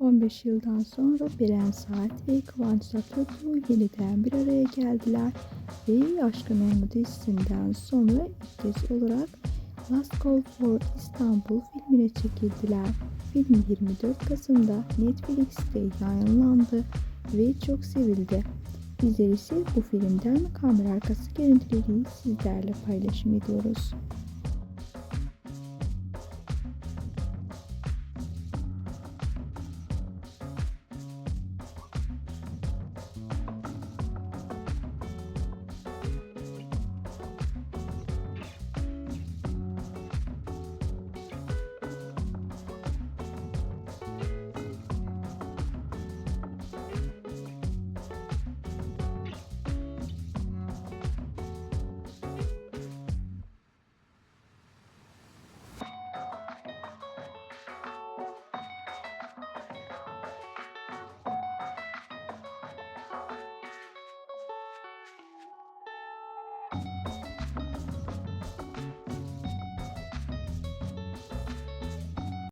15 yıldan sonra Beren Saat ve Kıvanç Tatlıtuğ yeniden bir araya geldiler ve Aşkın Olma dizisinden sonra ilk kez olarak Last Call for İstanbul filmine çekildiler. Film 24 Kasım'da Netflix'te yayınlandı ve çok sevildi. Bizler ise bu filmden kamera arkası görüntüleri sizlerle paylaşım ediyoruz.